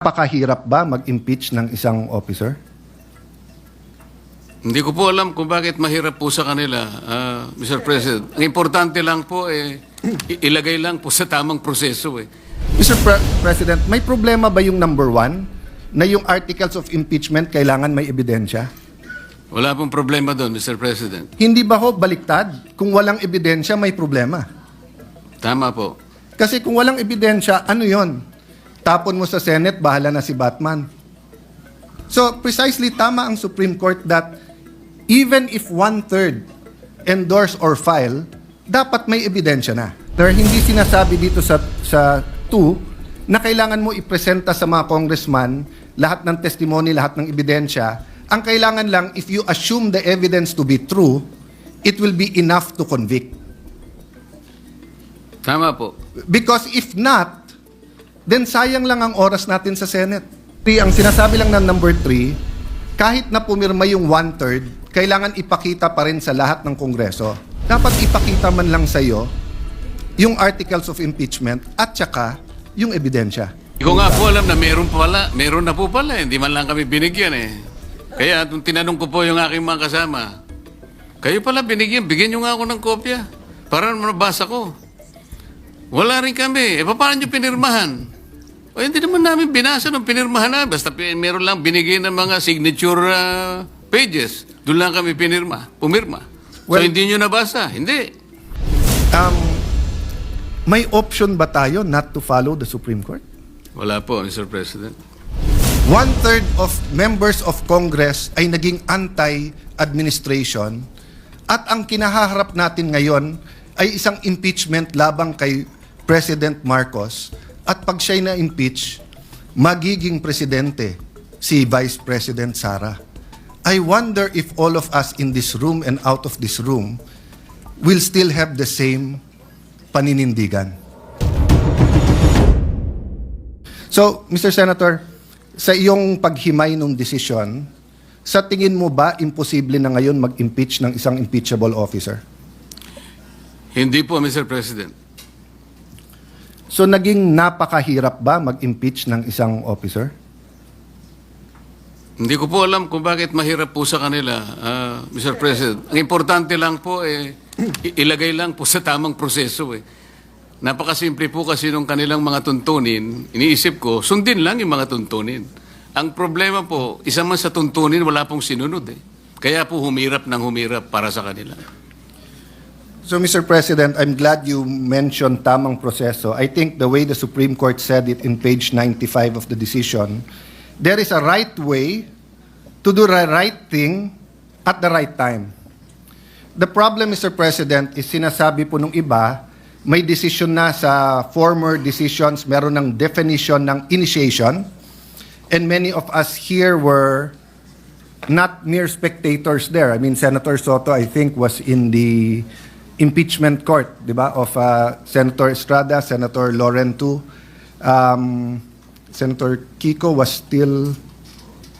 Napakahirap ba mag-impeach ng isang officer? Hindi ko po alam kung bakit mahirap po sa kanila, ah, Mr. President. Ang importante lang po, eh, ilagay lang po sa tamang proseso. Eh. Mr. Pre- President, may problema ba yung number one na yung articles of impeachment kailangan may ebidensya? Wala pong problema doon, Mr. President. Hindi ba ho baliktad? Kung walang ebidensya, may problema. Tama po. Kasi kung walang ebidensya, ano yon? Tapon mo sa Senate, bahala na si Batman. So, precisely tama ang Supreme Court that even if one-third endorse or file, dapat may ebidensya na. Pero hindi sinasabi dito sa, sa 2 na kailangan mo ipresenta sa mga congressman lahat ng testimony, lahat ng ebidensya. Ang kailangan lang, if you assume the evidence to be true, it will be enough to convict. Tama po. Because if not, then sayang lang ang oras natin sa Senate. Di, ang sinasabi lang ng number three, kahit na pumirma yung one-third, kailangan ipakita pa rin sa lahat ng Kongreso. Dapat ipakita man lang sa iyo yung articles of impeachment at saka yung ebidensya. Hindi nga po alam na meron pala, meron na po pala. eh. Hindi man lang kami binigyan eh. Kaya nung tinanong ko po yung aking mga kasama, kayo pala binigyan, bigyan nyo nga ako ng kopya para mabasa ko. Wala rin kami. Eh, paano nyo pinirmahan? O hindi naman namin binasa nung pinirmahan na. Basta meron lang binigay ng mga signature ah, pages. Doon lang kami pinirma, pumirma. Well- so hindi nyo nabasa? Hindi. Um, may option ba tayo not to follow the Supreme Court? Wala po, Mr. President. One-third of members of Congress ay naging anti-administration at ang kinahaharap natin ngayon ay isang impeachment labang kay President Marcos at pag siya'y na-impeach, magiging presidente si Vice President Sara. I wonder if all of us in this room and out of this room will still have the same paninindigan. So, Mr. Senator, sa iyong paghimay ng desisyon, sa tingin mo ba imposible na ngayon mag-impeach ng isang impeachable officer? Hindi po, Mr. President. So naging napakahirap ba mag-impeach ng isang officer? Hindi ko po alam kung bakit mahirap po sa kanila, ah, Mr. President. Ang importante lang po, eh, ilagay lang po sa tamang proseso. Eh. Napakasimple po kasi nung kanilang mga tuntunin, iniisip ko, sundin lang yung mga tuntunin. Ang problema po, isa man sa tuntunin, wala pong sinunod. Eh. Kaya po humirap ng humirap para sa kanila. So Mr. President, I'm glad you mentioned tamang proseso. I think the way the Supreme Court said it in page 95 of the decision, there is a right way to do the right thing at the right time. The problem, Mr. President, is sinasabi po nung iba, may decision na sa former decisions, meron ng definition ng initiation, and many of us here were not mere spectators there. I mean, Senator Soto, I think, was in the impeachment court, di ba, of uh, Senator Estrada, Senator Lorenzo. Um, Senator Kiko was still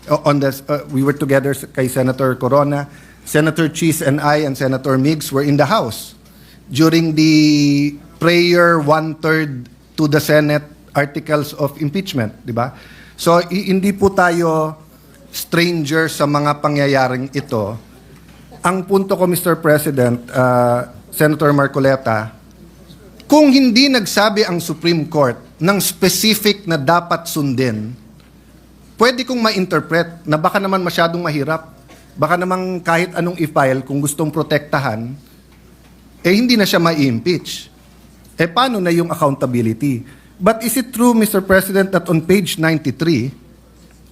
o- on the, uh, we were together kay Senator Corona. Senator Cheese and I and Senator Miggs were in the House during the prayer one-third to the Senate articles of impeachment, di ba? So, hindi po tayo stranger sa mga pangyayaring ito. Ang punto ko, Mr. President, uh, Senator Marcoleta, kung hindi nagsabi ang Supreme Court ng specific na dapat sundin, pwede kong ma-interpret na baka naman masyadong mahirap. Baka naman kahit anong i-file kung gustong protektahan, eh hindi na siya ma-impeach. Eh paano na yung accountability? But is it true, Mr. President, that on page 93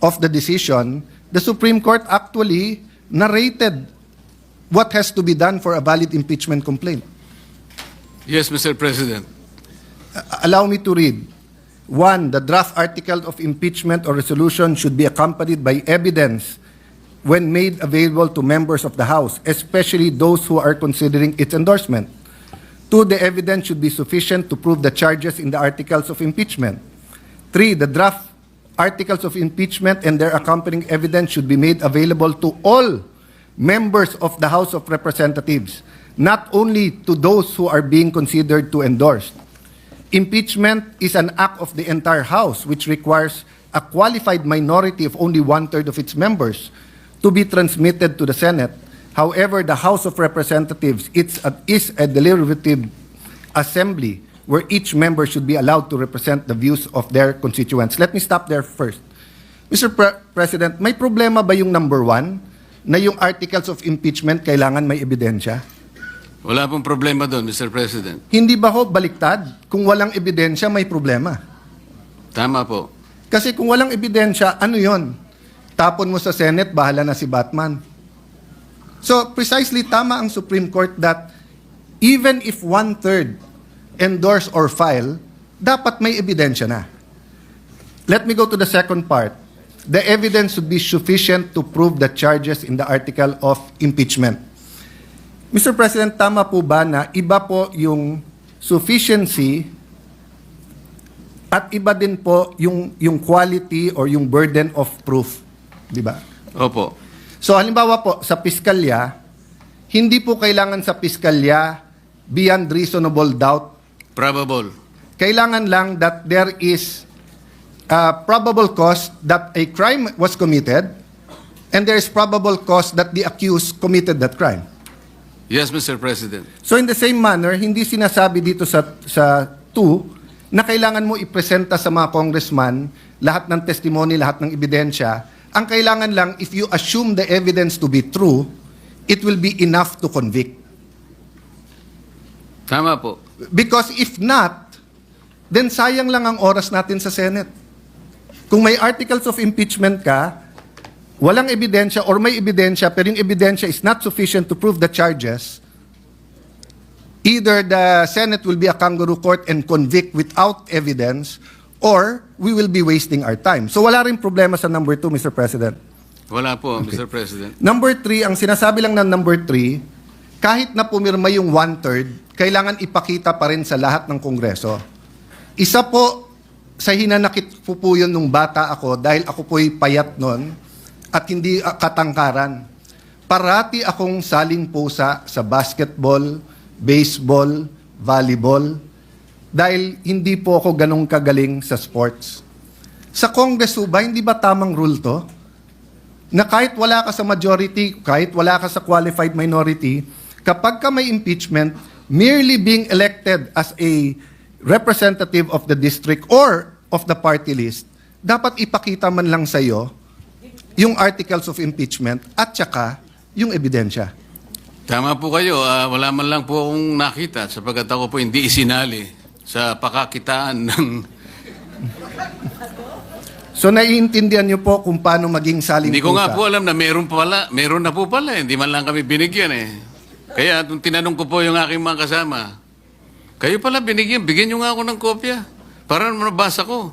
of the decision, the Supreme Court actually narrated what has to be done for a valid impeachment complaint? Yes, Mr. President. Uh, allow me to read. One, the draft article of impeachment or resolution should be accompanied by evidence when made available to members of the House, especially those who are considering its endorsement. Two, the evidence should be sufficient to prove the charges in the articles of impeachment. Three, the draft articles of impeachment and their accompanying evidence should be made available to all members of the House of Representatives, not only to those who are being considered to endorse. Impeachment is an act of the entire House which requires a qualified minority of only one-third of its members to be transmitted to the Senate. However, the House of Representatives it's a, is a deliberative assembly where each member should be allowed to represent the views of their constituents. Let me stop there first. Mr. Pre- President, may problema ba yung number one na yung articles of impeachment kailangan may ebidensya? Wala pong problema doon, Mr. President. Hindi ba ho baliktad? Kung walang ebidensya, may problema. Tama po. Kasi kung walang ebidensya, ano yon? Tapon mo sa Senate, bahala na si Batman. So, precisely tama ang Supreme Court that even if one-third endorse or file, dapat may ebidensya na. Let me go to the second part. The evidence should be sufficient to prove the charges in the article of impeachment. Mr. President, tama po ba na iba po yung sufficiency at iba din po yung, yung quality or yung burden of proof? Di ba? Opo. So halimbawa po, sa piskalya, hindi po kailangan sa piskalya beyond reasonable doubt. Probable. Kailangan lang that there is a probable cause that a crime was committed and there is probable cause that the accused committed that crime. Yes, Mr. President. So in the same manner, hindi sinasabi dito sa sa 2 na kailangan mo ipresenta sa mga congressman lahat ng testimony, lahat ng ebidensya. Ang kailangan lang, if you assume the evidence to be true, it will be enough to convict. Tama po. Because if not, then sayang lang ang oras natin sa Senate. Kung may articles of impeachment ka, walang ebidensya or may ebidensya pero yung ebidensya is not sufficient to prove the charges, either the Senate will be a kangaroo court and convict without evidence or we will be wasting our time. So wala rin problema sa number two, Mr. President. Wala po, Mr. President. Number three, ang sinasabi lang ng number three, kahit na pumirma yung one-third, kailangan ipakita pa rin sa lahat ng Kongreso. Isa po sa hinanakit po po yun nung bata ako dahil ako po'y payat nun at hindi ah, katangkaran. Parati akong saling pusa sa basketball, baseball, volleyball dahil hindi po ako ganong kagaling sa sports. Sa Congress ba, hindi ba tamang rule to? na kahit wala ka sa majority, kahit wala ka sa qualified minority, kapag ka may impeachment, merely being elected as a representative of the district or of the party list, dapat ipakita man lang sa iyo yung articles of impeachment at saka yung ebidensya. Tama po kayo. ah, wala man lang po akong nakita sapagkat ako po hindi isinali sa pakakitaan ng... So naiintindihan niyo po kung paano maging saling Hindi ko nga po alam na meron pala, meron na po pala. eh. Hindi man lang kami binigyan eh. Kaya tinanong ko po yung aking mga kasama, kayo pala binigyan, bigyan nyo nga ako ng kopya para mabasa ko.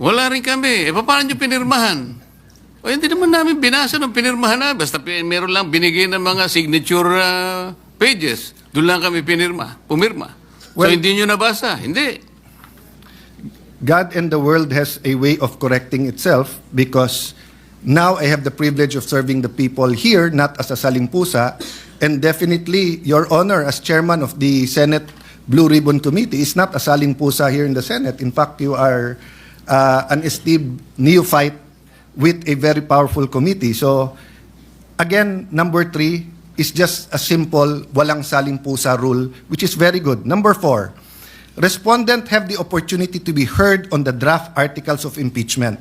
Wala rin kami. Eh, paano nyo pinirmahan? O hindi naman namin binasa nung pinirmahan na. Basta meron lang binigay ng mga signature ah, pages. Doon lang kami pinirma, pumirma. Well- so hindi nyo nabasa? Hindi. God and the world has a way of correcting itself because now I have the privilege of serving the people here, not as a salimpusa, and definitely, Your Honor, as chairman of the Senate Blue Ribbon Committee, is not a salimpusa here in the Senate. In fact, you are uh, an esteemed neophyte with a very powerful committee. So, again, number three is just a simple walang salimpusa rule, which is very good. Number four, respondent have the opportunity to be heard on the draft articles of impeachment.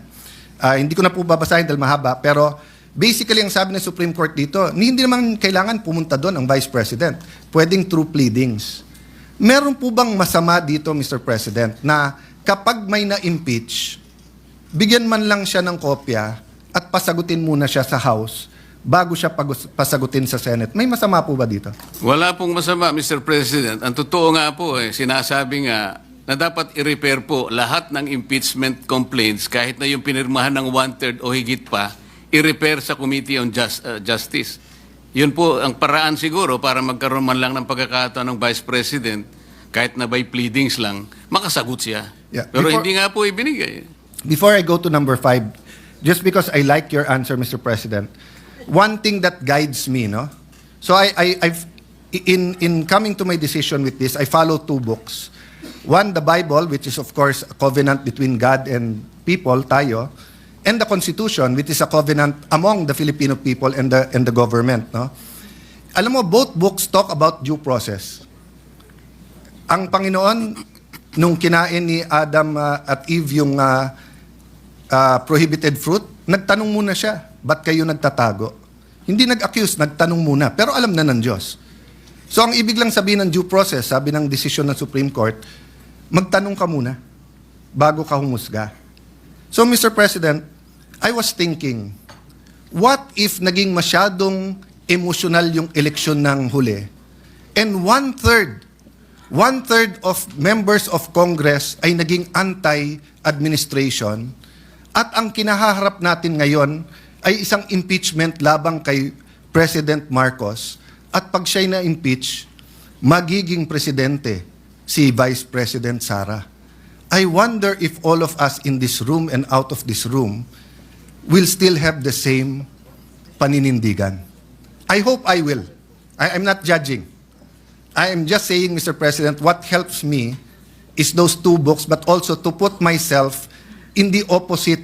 Ah, hindi ko na po babasahin dahil mahaba, pero basically ang sabi ng Supreme Court dito, hindi naman kailangan pumunta doon ang Vice President. Pwedeng through pleadings. Meron po bang masama dito, Mr. President, na kapag may na-impeach, bigyan man lang siya ng kopya at pasagutin muna siya sa House bago siya pasagutin sa Senate. May masama po ba dito? Wala pong masama, Mr. President. Ang totoo nga po, eh, sinasabi nga na dapat i-repair po lahat ng impeachment complaints kahit na yung pinirmahan ng one-third o higit pa, i-repair sa Committee on Jus- uh, Justice. Yun po ang paraan siguro para magkaroon man lang ng pagkakataon ng Vice President kahit na by pleadings lang, makasagot siya. Yeah. Pero Before- hindi nga po ibinigay. Before I go to number five, just because I like your answer, Mr. President, one thing that guides me, no? So I, I, I've, in, in coming to my decision with this, I follow two books. One, the Bible, which is of course a covenant between God and people, tayo, and the Constitution, which is a covenant among the Filipino people and the, and the government. No? Alam mo, both books talk about due process. Ang Panginoon, nung kinain ni Adam ah, at Eve yung ah, ah, prohibited fruit, nagtanong muna siya, ba't kayo nagtatago? Hindi nag-accuse, nagtanong muna. Pero alam na ng Diyos. So ang ibig lang sabihin ng due process, sabi ng desisyon ng Supreme Court, magtanong ka muna bago ka humusga. So Mr. President, I was thinking, what if naging masyadong emotional yung eleksyon ng huli? And one-third, one-third of members of Congress ay naging anti-administration at ang kinahaharap natin ngayon ay isang impeachment labang kay President Marcos at pag siya'y na-impeach, magiging presidente si Vice President Sara. I wonder if all of us in this room and out of this room will still have the same paninindigan. I hope I will. I, I'm not judging. I am just saying, Mr. President, what helps me is those two books, but also to put myself in the opposite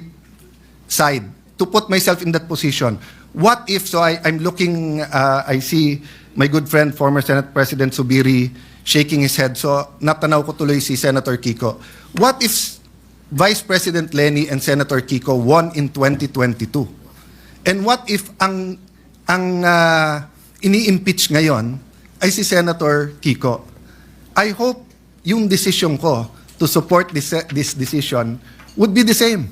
side, to put myself in that position. What if, so I, I'm looking, uh, I see my good friend, former Senate President Subiri, shaking his head. So, natanaw ko tuloy si Senator Kiko. What if Vice President Lenny and Senator Kiko won in 2022? And what if ang ang ah, ini-impeach ngayon ay si Senator Kiko? I hope yung decision ko to support this this decision would be the same.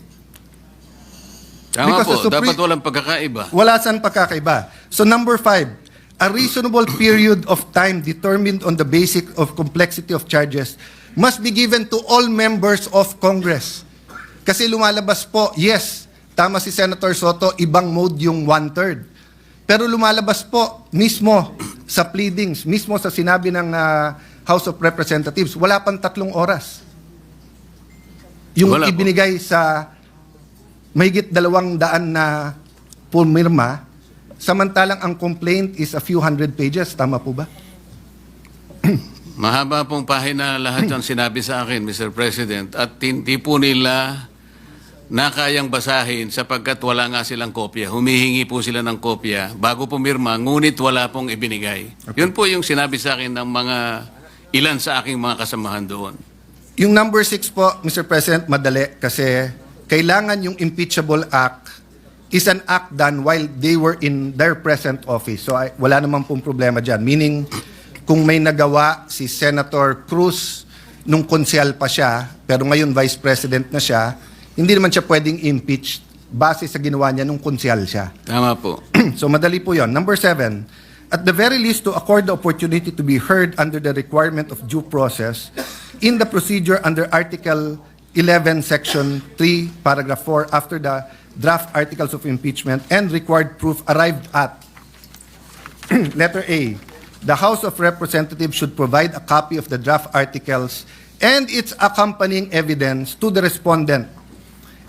Tama Because po, dapat walang pagkakaiba. Wala saan pagkakaiba. So number five, a reasonable period of time determined on the basic of complexity of charges must be given to all members of Congress. Kasi lumalabas po, yes, tama si Senator Soto, ibang mode yung one-third. Pero lumalabas po mismo sa pleadings, mismo sa sinabi ng ah, House of Representatives, wala pang tatlong oras. Yung Wala po. ibinigay sa mahigit dalawang daan na pumirma, samantalang ang complaint is a few hundred pages. Tama po ba? Mahaba pong pahina lahat ang sinabi sa akin, Mr. President, at hindi po nila nakayang basahin sapagkat wala nga silang kopya. Humihingi po sila ng kopya bago pumirma, ngunit wala pong ibinigay. Yun po yung sinabi sa akin ng mga ilan sa aking mga kasamahan doon. Yung number six po, Mr. President, madali kasi kailangan yung impeachable act is an act done while they were in their present office. So I, wala naman pong problema dyan. Meaning, kung may nagawa si Senator Cruz nung konsyal pa siya, pero ngayon Vice President na siya, hindi naman siya pwedeng impeach base sa ginawa niya nung konsyal siya. Tama po. so madali po yon. Number seven, at the very least to accord the opportunity to be heard under the requirement of due process in the procedure under Article 11, Section 3, Paragraph 4, after the draft articles of impeachment and required proof arrived at. Letter A, the House of Representatives should provide a copy of the draft articles and its accompanying evidence to the respondent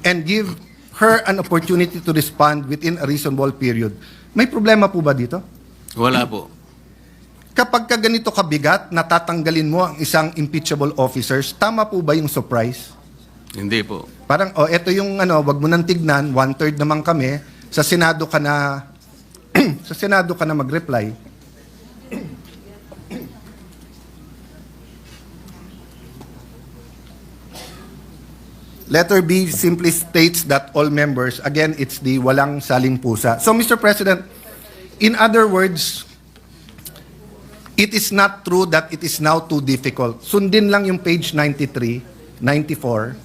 and give her an opportunity to respond within a reasonable period. May problema po ba dito? Wala po. Kapag ka ganito kabigat, natatanggalin mo ang isang impeachable officers, tama po ba yung surprise? Hindi po. Parang, oh, eto yung ano, wag mo nang tignan, one-third naman kami, sa Senado ka na, sa Senado ka na mag-reply. Letter B simply states that all members, again, it's the walang saling pusa. So, Mr. President, in other words, it is not true that it is now too difficult. Sundin lang yung page 93, 94,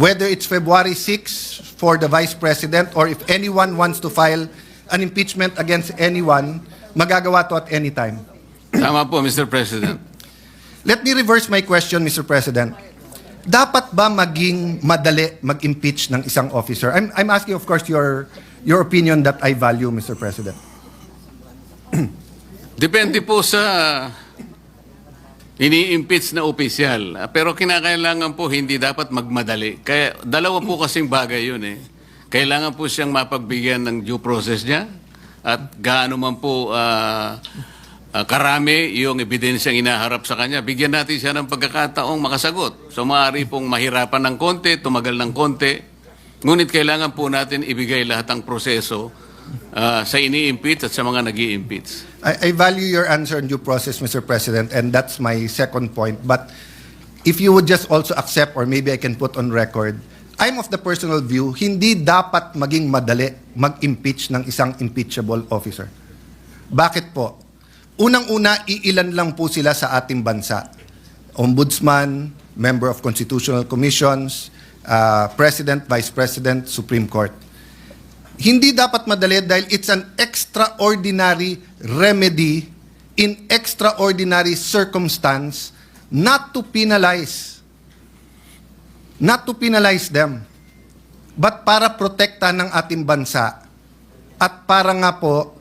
whether it's February 6 for the Vice President or if anyone wants to file an impeachment against anyone, magagawa to at any time. Tama po, Mr. President. Let me reverse my question, Mr. President. Dapat ba maging madali mag-impeach ng isang officer? I'm, I'm asking, of course, your, your opinion that I value, Mr. President. Depende po sa ini-impeach na opisyal. Pero kinakailangan po hindi dapat magmadali. Kaya dalawa po kasing bagay yun eh. Kailangan po siyang mapagbigyan ng due process niya at gaano man po ah, ah, karami yung ebidensyang inaharap sa kanya, bigyan natin siya ng pagkakataong makasagot. So maaari pong mahirapan ng konti, tumagal ng konti. Ngunit kailangan po natin ibigay lahat ng proseso ah, sa ini-impeach at sa mga nag impeach I, I value your answer on due process, Mr. President, and that's my second point. But if you would just also accept, or maybe I can put on record, I'm of the personal view, hindi dapat maging madali mag-impeach ng isang impeachable officer. Bakit po? Unang-una, iilan lang po sila sa ating bansa. Ombudsman, member of constitutional commissions, uh, President, Vice President, Supreme Court. Hindi dapat madali dahil it's an extraordinary remedy in extraordinary circumstance not to penalize not to penalize them but para protektahan ng ating bansa at para nga po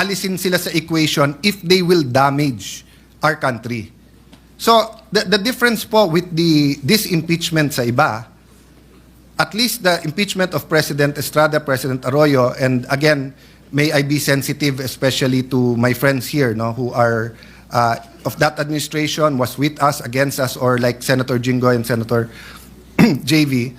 alisin sila sa equation if they will damage our country. So the the difference po with the this impeachment sa iba at least the impeachment of President Estrada, President Arroyo, and again, may I be sensitive, especially to my friends here, no, who are uh, of that administration, was with us, against us, or like Senator Jingo and Senator JV.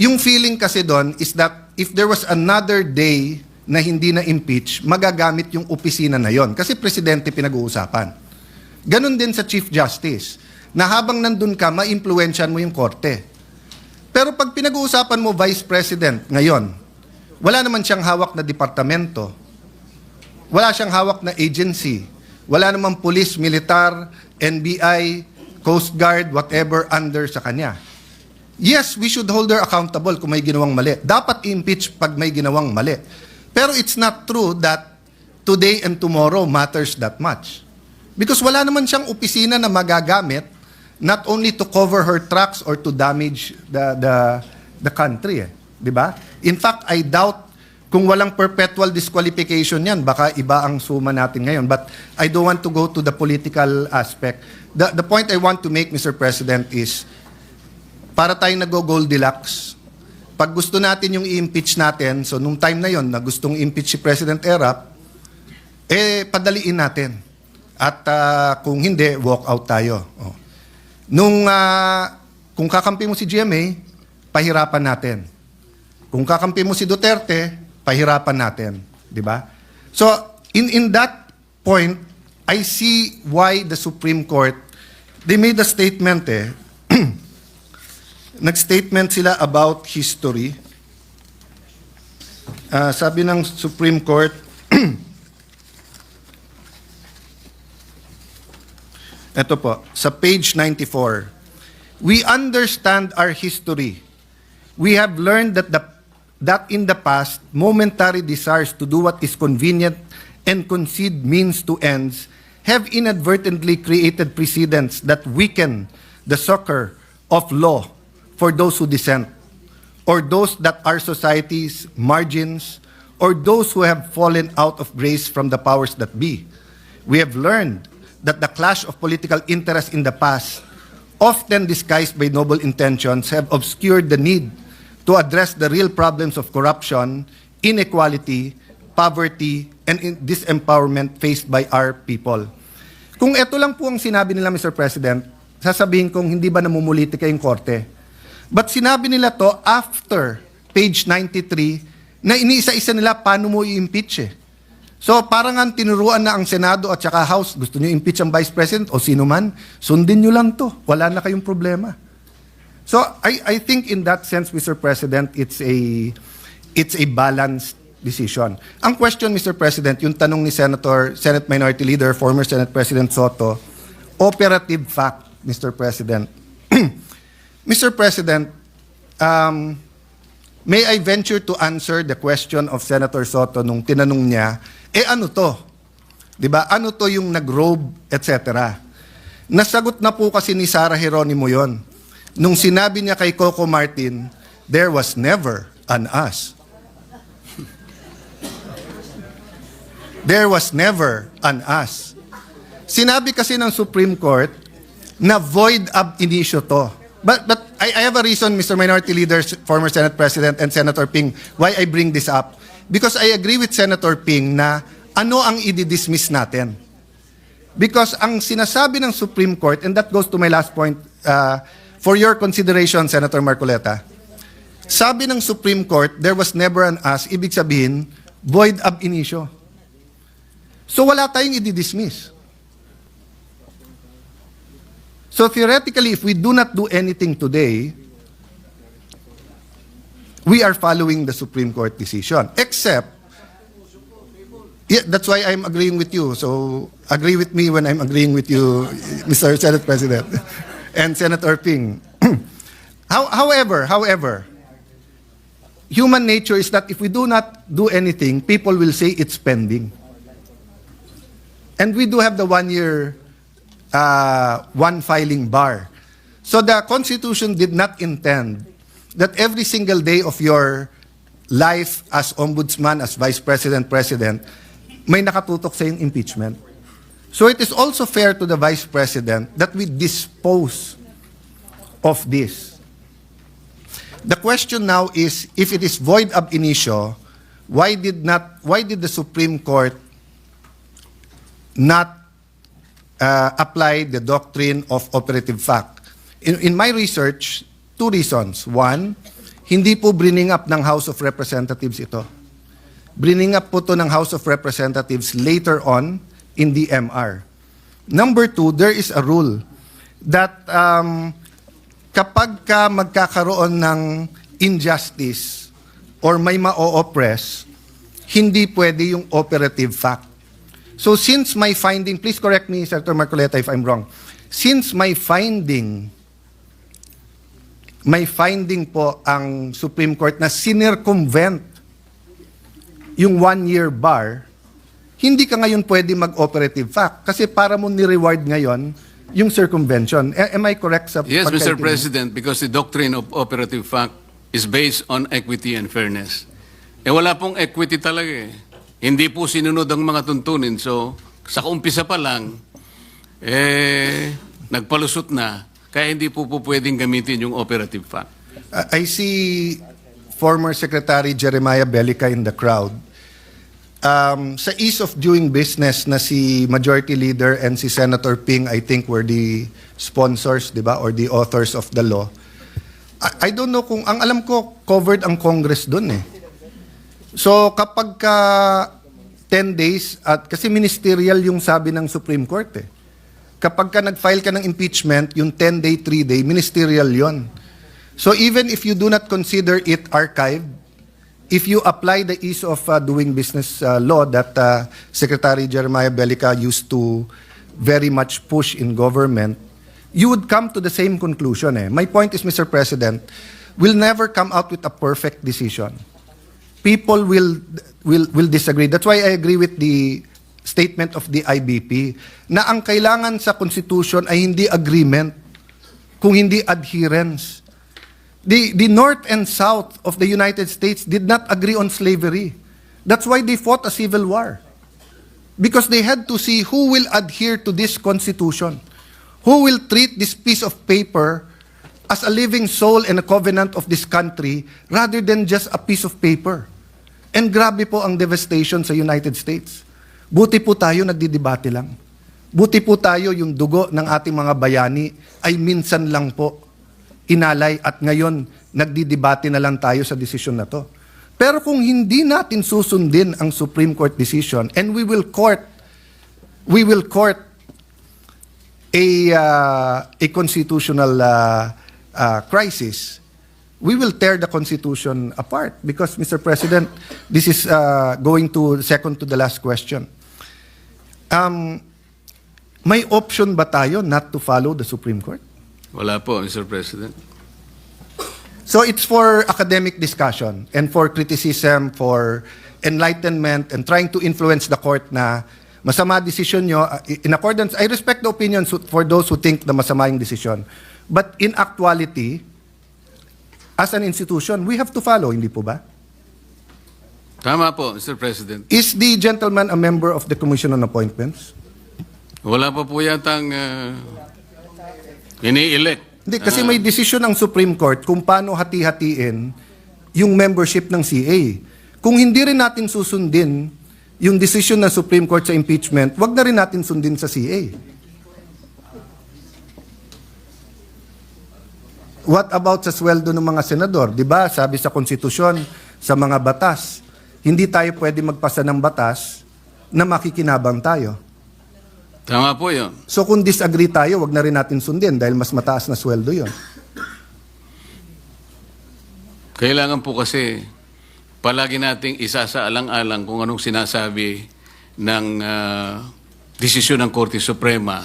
Yung feeling kasi doon is that if there was another day na hindi na impeach, magagamit yung opisina na yon. Kasi presidente pinag-uusapan. Ganon din sa Chief Justice, na habang nandun ka, ma-impluensyan mo yung korte. Pero pag pinag-uusapan mo Vice President ngayon, wala naman siyang hawak na departamento. Wala siyang hawak na agency. Wala namang police, militar, NBI, Coast Guard, whatever under sa kanya. Yes, we should hold her accountable kung may ginawang mali. Dapat i-impeach pag may ginawang mali. Pero it's not true that today and tomorrow matters that much. Because wala naman siyang opisina na magagamit not only to cover her tracks or to damage the the the country, eh. 'di ba? In fact, I doubt kung walang perpetual disqualification yan, baka iba ang suma natin ngayon. But I don't want to go to the political aspect. The, the point I want to make, Mr. President, is para tayong nag-Goldilocks, pag gusto natin yung i-impeach natin, so nung time na yon na gustong impeach si President Erap, eh, padaliin natin. At ah, kung hindi, walk out tayo. Oh. Nung, ah, kung kakampi mo si GMA, pahirapan natin. Kung kakampi mo si Duterte, pahirapan natin. Di ba? So, in, in that point, I see why the Supreme Court, they made a statement eh. Nag-statement sila about history. Ah, sabi ng Supreme Court, Ito po, sa page 94. We understand our history. We have learned that the that in the past, momentary desires to do what is convenient and concede means to ends have inadvertently created precedents that weaken the succor of law for those who dissent, or those that are society's margins, or those who have fallen out of grace from the powers that be. We have learned that the clash of political interests in the past, often disguised by noble intentions, have obscured the need to address the real problems of corruption, inequality, poverty, and disempowerment faced by our people. Kung ito lang po ang sinabi nila, Mr. President, sasabihin kong hindi ba namumulitika yung korte. But sinabi nila to after page 93 na iniisa-isa nila paano mo i-impeach eh. So parang ang tinuruan na ang Senado at saka House, gusto niyo impeach ang Vice President o sino man, sundin niyo lang to. Wala na kayong problema. So I I think in that sense Mr. President it's a it's a balanced decision. Ang question Mr. President, yung tanong ni Senator Senate Minority Leader former Senate President Soto, operative fact Mr. President. Mr. President, um, may I venture to answer the question of Senator Soto nung tinanong niya, eh ano to? 'Di ba? Ano to yung nag-robe, etc. Nasagot na po kasi ni Sara Geronimo yon. Nung sinabi niya kay Coco Martin, there was never an us. There was never an us. Sinabi kasi ng Supreme Court na void ab initio to. But, but I, I have a reason, Mr. Minority Leader, former Senate President, and Senator Ping, why I bring this up. Because I agree with Senator Ping na ano ang i-dismiss natin. Because ang sinasabi ng Supreme Court, and that goes to my last point, uh, for your consideration, Senator Marcoleta, sabi ng Supreme Court, there was never an as, ibig sabihin, void ab initio. So wala tayong i-dismiss. So theoretically, if we do not do anything today, we are following the Supreme Court decision. Except, yeah, that's why I'm agreeing with you. So agree with me when I'm agreeing with you, Mr. Senate President and Senator Ping. How, however, however, human nature is that if we do not do anything, people will say it's pending. And we do have the one year, uh, one filing bar. So the Constitution did not intend that every single day of your life as ombudsman, as vice president, president, may nakatutok sa yung impeachment. So it is also fair to the vice president that we dispose of this. The question now is if it is void ab initio, why did not why did the Supreme Court not uh, apply the doctrine of operative fact? In, in my research, two reasons. One, hindi po bringing up ng House of Representatives ito. Bringing up po to ng House of Representatives later on in the MR. Number two, there is a rule that um, kapag ka magkakaroon ng injustice or may ma-oppress, hindi pwede yung operative fact. So since my finding, please correct me, Senator Marcoleta, if I'm wrong. Since my finding, may finding po ang Supreme Court na sinircumvent yung one-year bar, hindi ka ngayon pwede mag-operative fact. Kasi para mo ni-reward ngayon yung circumvention. A- am I correct sa Yes, Mr. President, because the doctrine of operative fact is based on equity and fairness. Eh wala pong equity talaga eh. Hindi po sinunod ang mga tuntunin. So, sa umpisa pa lang, eh, nagpalusot na. Kaya hindi po po pwedeng gamitin yung operative fact. Uh, I see former Secretary Jeremiah Bellica in the crowd. Um, sa ease of doing business na si Majority Leader and si Senator Ping, I think were the sponsors, di ba, or the authors of the law. I, I don't know kung, ang alam ko, covered ang Congress dun eh. So kapag ka 10 days, at kasi ministerial yung sabi ng Supreme Court eh. Kapag ka nag-file ka ng impeachment, yung 10-day, 3-day, ministerial yon. So even if you do not consider it archived, if you apply the ease of uh, doing business uh, law that uh, Secretary Jeremiah Bellica used to very much push in government, you would come to the same conclusion. Eh. My point is, Mr. President, we'll never come out with a perfect decision. People will will will disagree. That's why I agree with the statement of the IBP na ang kailangan sa Constitution ay hindi agreement, kung hindi adherence. The, the North and South of the United States did not agree on slavery. That's why they fought a civil war. Because they had to see who will adhere to this Constitution. Who will treat this piece of paper as a living soul and a covenant of this country rather than just a piece of paper. And grabe po ang devastation sa United States. Buti po tayo nagdidebate lang. Buti po tayo yung dugo ng ating mga bayani ay minsan lang po inalay at ngayon nagdidebate na lang tayo sa desisyon na to. Pero kung hindi natin susundin ang Supreme Court decision and we will court we will court a uh, a constitutional uh, uh, crisis, we will tear the Constitution apart because, Mr. President, this is uh, going to second to the last question. Um, may option ba tayo not to follow the Supreme Court? Wala po, Mr. President. So it's for academic discussion and for criticism, for enlightenment, and trying to influence the court na masama decision nyo. uh, In accordance, I respect the opinions for those who think na masama yung decision. But in actuality, as an institution, we have to follow, hindi po ba? Tama po, Mr. President. Is the gentleman a member of the Commission on Appointments? Wala pa po yatang uh, ini-elect. Hindi, kasi may decision ng Supreme Court kung paano hati-hatiin yung membership ng CA. Kung hindi rin natin susundin yung decision ng Supreme Court sa impeachment, wag na rin natin sundin sa CA. What about sa sweldo ng mga senador? 'Di ba? Sabi sa konstitusyon, sa mga batas, hindi tayo pwede magpasa ng batas na makikinabang tayo. Tama po yun. So kung disagree tayo, wag na rin natin sundin dahil mas mataas na sweldo 'yon. Kailangan po kasi palagi nating isasaalang-alang kung anong sinasabi ng ah, desisyon ng Korte Suprema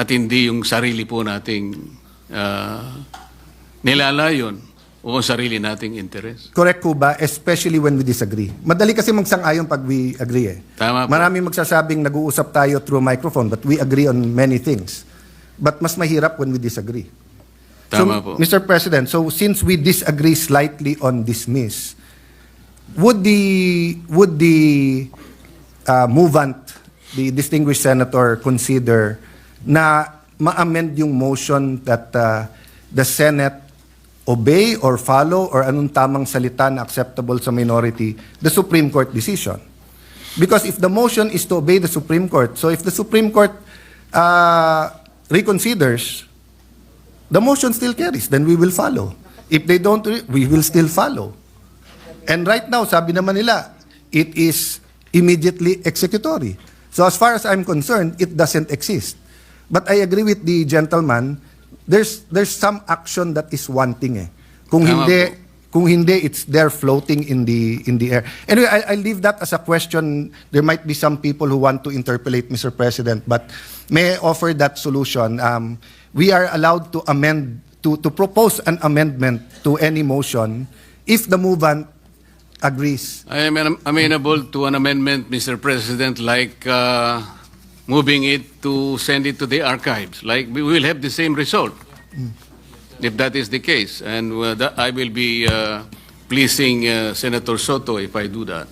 at hindi yung sarili po nating ah, nilalayon o ang sarili nating interes. Correct ko ba? Especially when we disagree. Madali kasi magsang-ayon pag we agree eh. Tama po. Maraming magsasabing nag-uusap tayo through microphone but we agree on many things. But mas mahirap when we disagree. Tama so, po. Mr. President, so since we disagree slightly on dismiss, would the would the uh, movant, the distinguished senator, consider na ma-amend yung motion that uh, the Senate obey or follow or anong tamang salita na acceptable sa minority, the Supreme Court decision? Because if the motion is to obey the Supreme Court, so if the Supreme Court uh, reconsiders, the motion still carries, then we will follow. If they don't, we will still follow. And right now, sabi naman nila, it is immediately executory. So as far as I'm concerned, it doesn't exist. But I agree with the gentleman, there's there's some action that is wanting eh. Kung Tama hindi po. kung hindi it's there floating in the in the air. Anyway, I I leave that as a question. There might be some people who want to interpolate Mr. President, but may I offer that solution. Um, we are allowed to amend to to propose an amendment to any motion if the movant agrees. I am am- amenable to an amendment, Mr. President, like uh, moving it to send it to the archives. Like we will have the same result if that is the case. And uh, that I will be uh, pleasing uh, Senator Soto if I do that.